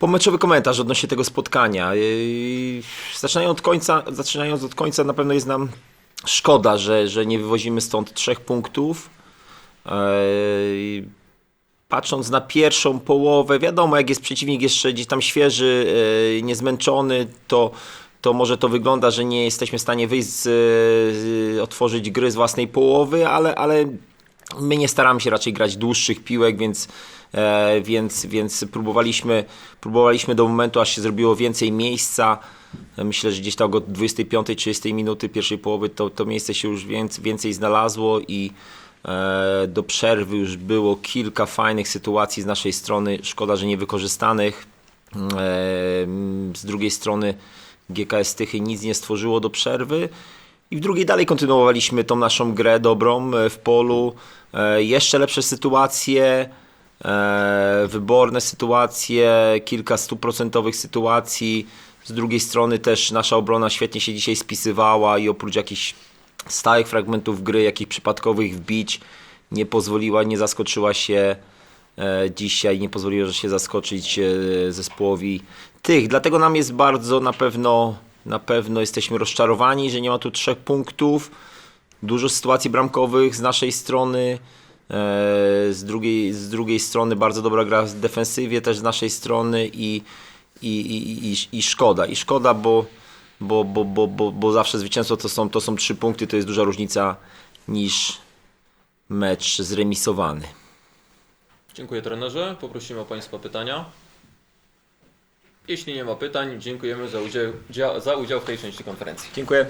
Pomeczowy komentarz odnośnie tego spotkania. Zaczynając od końca, zaczynając od końca na pewno jest nam szkoda, że, że nie wywozimy stąd trzech punktów. Patrząc na pierwszą połowę, wiadomo, jak jest przeciwnik jeszcze gdzieś tam świeży, niezmęczony, to, to może to wygląda, że nie jesteśmy w stanie wyjść, z, otworzyć gry z własnej połowy, ale, ale my nie staramy się raczej grać dłuższych piłek, więc, e, więc, więc próbowaliśmy, próbowaliśmy do momentu, aż się zrobiło więcej miejsca. Myślę, że gdzieś tam od 25-30 minuty pierwszej połowy to, to miejsce się już więcej, więcej znalazło i e, do przerwy już było kilka fajnych sytuacji z naszej strony. Szkoda, że niewykorzystanych. E, z drugiej strony GKS Tychy nic nie stworzyło do przerwy. I w drugiej dalej kontynuowaliśmy tą naszą grę dobrą e, w polu. E, Jeszcze lepsze sytuacje, e, wyborne sytuacje, kilka stuprocentowych sytuacji. Z drugiej strony też nasza obrona świetnie się dzisiaj spisywała i oprócz jakichś stałych fragmentów gry, jakichś przypadkowych wbić, nie pozwoliła, nie zaskoczyła się dzisiaj, nie pozwoliła się zaskoczyć zespołowi tych. Dlatego nam jest bardzo na pewno, na pewno jesteśmy rozczarowani, że nie ma tu trzech punktów. Dużo sytuacji bramkowych z naszej strony. e, Z drugiej, z drugiej strony bardzo dobra gra w defensywie też z naszej strony i, i, i, i, szkoda. I szkoda, bo, bo, bo, bo, bo, bo zawsze zwycięstwo to są, to są trzy punkty, to jest duża różnica niż mecz zremisowany. Dziękuję trenerze. Poprosimy o Państwa pytania. Jeśli nie ma pytań, dziękujemy za udział, dzia- za udział w tej części konferencji. Dziękuję.